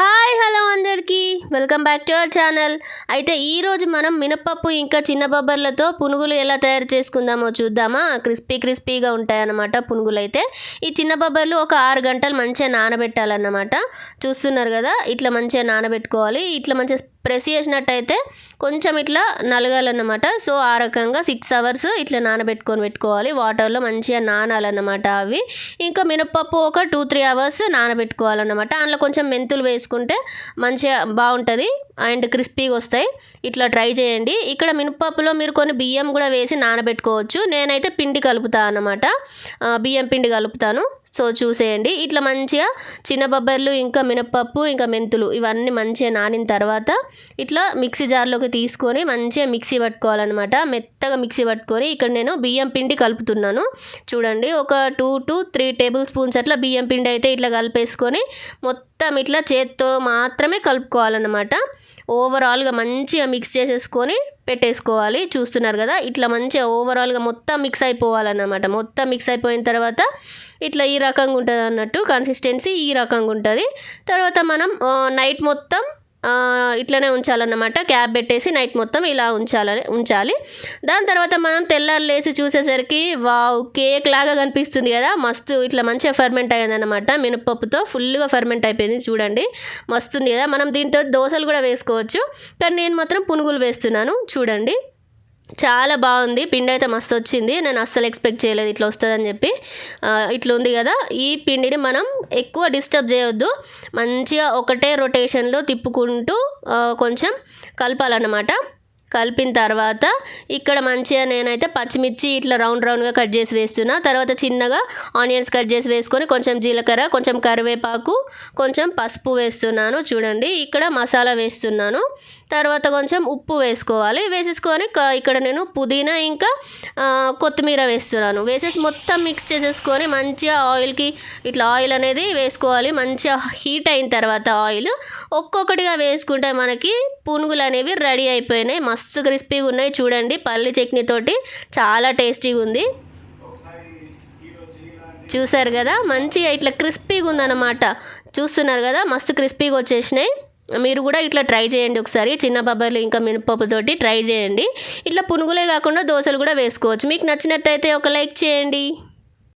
Hi hello అందరికీ. Welcome back to our channel. అయితే ఈరోజు మనం మినపప్పు ఇంకా చిన్న బొబ్బర్లతో పునుగులు ఎలా తయారు చేసుకుందామో చూద్దామా? క్రిస్పీ క్రిస్పీగా ఉంటాయన్నమాట పునుగులు అయితే ఈ చిన్న బొబ్బర్లు ఒక ఆరు గంటలు మంచిగా నానబెట్టాలన్నమాట. చూస్తున్నారు కదా ఇట్లా మంచిగా నానబెట్టుకోవాలి. ఇట్లా మంచిగా ప్రెస్ చేసినట్టయితే కొంచెం ఇట్లా నలగాలన్నమాట. సో ఆ రకంగా సిక్స్ అవర్స్ ఇట్లా నానబెట్టుకొని పెట్టుకోవాలి. వాటర్లో మంచిగా నానాలన్నమాట అవి. ఇంకా మినపప్పు ఒక టూ త్రీ అవర్స్ నానబెట్టుకోవాలన్నమాట. అందులో కొంచెం మెంతులు వేసుకుంటే మంచిగా బాగుంటుంది. అండ్ క్రిస్పీగా వస్తాయి. ఇట్లా ట్రై చేయండి. ఇక్కడ మినపప్పులో మీరు కొన్ని బియ్యం కూడా వేసి నానబెట్టుకోవచ్చు. నేనైతే పిండి కలుపుతాను అన్నమాట. బియ్యం పిండి కలుపుతాను. సో చూసేయండి. ఇట్లా మంచిగా చిన్న బొబ్బర్లు ఇంకా మినపప్పు ఇంకా మెంతులు ఇవన్నీ మంచిగా నానిన తర్వాత ఇట్లా మిక్సీ జార్లోకి తీసుకొని మంచిగా మిక్సీ పట్టుకోవాలన్నమాట. మెత్తగా మిక్సీ పట్టుకొని ఇక్కడ నేను బియ్యం పిండి కలుపుతున్నాను. చూడండి ఒక two to three tablespoons అట్లా బియ్యం పిండి అయితే ఇట్లా కలిపేసుకొని మొత్తం ఇట్లా చేత్తో మాత్రమే కలుపుకోవాలన్నమాట. ఓవరాల్గా మంచిగా మిక్స్ చేసేసుకొని పెట్టేసుకోవాలి. చూస్తున్నారు కదా ఇట్లా మంచిగా ఓవరాల్గా మొత్తం మిక్స్ అయిపోవాలన్నమాట. మొత్తం మిక్స్ అయిపోయిన తర్వాత ఇట్లా ఈ రకంగా ఉంటుంది అన్నట్టు కన్సిస్టెన్సీ ఈ రకంగా ఉంటుంది. తర్వాత మనం నైట్ మొత్తం ఇట్లనే ఉంచాలన్నమాట. క్యాప్ పెట్టేసి నైట్ మొత్తం ఇలా ఉంచాలి ఉంచాలి. దాని తర్వాత మనం తెల్లారు లేసి చూసేసరికి వావ్ కేక్ లాగా కనిపిస్తుంది కదా. మస్తు ఇట్లా మంచిగా ఫర్మెంట్ అయ్యిందన్నమాట మినపప్పుతో ఫుల్గా ఫర్మెంట్ అయిపోయింది చూడండి. మస్తుంది కదా. మనం దీంతో దోశలు కూడా వేసుకోవచ్చు. కానీ నేను మాత్రం పునుగులు వేస్తున్నాను. చూడండి. చాలా బాగుంది. పిండి అయితే మస్తు వచ్చింది నేను అస్సలు ఎక్స్పెక్ట్ చేయలేదు ఇట్లా వస్తుందని చెప్పి. ఇట్లా ఉంది కదా. ఈ పిండిని మనం ఎక్కువ డిస్టర్బ్ చేయొద్దు. మంచిగా ఒకటే రొటేషన్లో తిప్పుకుంటూ కొంచెం కలపాలన్నమాట. కలిపిన తర్వాత ఇక్కడ మంచిగా నేనైతే పచ్చిమిర్చి ఇట్లా రౌండ్ రౌండ్గా కట్ చేసి వేస్తున్నా. తర్వాత చిన్నగా ఆనియన్స్ కట్ చేసి వేసుకొని కొంచెం జీలకర్ర కొంచెం కరివేపాకు కొంచెం పసుపు వేస్తున్నాను. చూడండి ఇక్కడ మసాలా వేస్తున్నాను. తర్వాత కొంచెం ఉప్పు వేసుకోవాలి. వేసేసుకొని ఇక్కడ నేను పుదీనా ఇంకా కొత్తిమీర వేస్తున్నాను. వేసేసి మొత్తం మిక్స్ చేసేసుకొని మంచిగా ఆయిల్కి ఇట్లా ఆయిల్ అనేది వేసుకోవాలి. మంచిగా హీట్ అయిన తర్వాత ఆయిల్ ఒక్కొక్కటిగా వేసుకుంటే మనకి పునుగులు అనేవి రెడీ అయిపోయినాయి. మసాలా మస్తు క్రిస్పీగా ఉన్నాయి. చూడండి పల్లి చట్నీతోటి చాలా టేస్టీగా ఉంది. చూసారు కదా మంచిగా ఇట్లా క్రిస్పీగా ఉందన్నమాట. చూస్తున్నారు కదా మస్తు క్రిస్పీగా వచ్చేసినాయి. మీరు కూడా ఇట్లా ట్రై చేయండి ఒకసారి. చిన్న బొబ్బర్లు ఇంకా మినపప్పుతోటి ట్రై చేయండి. ఇట్లా పునుగులే కాకుండా దోశలు కూడా వేసుకోవచ్చు. మీకు నచ్చినట్టయితే ఒక లైక్ చేయండి.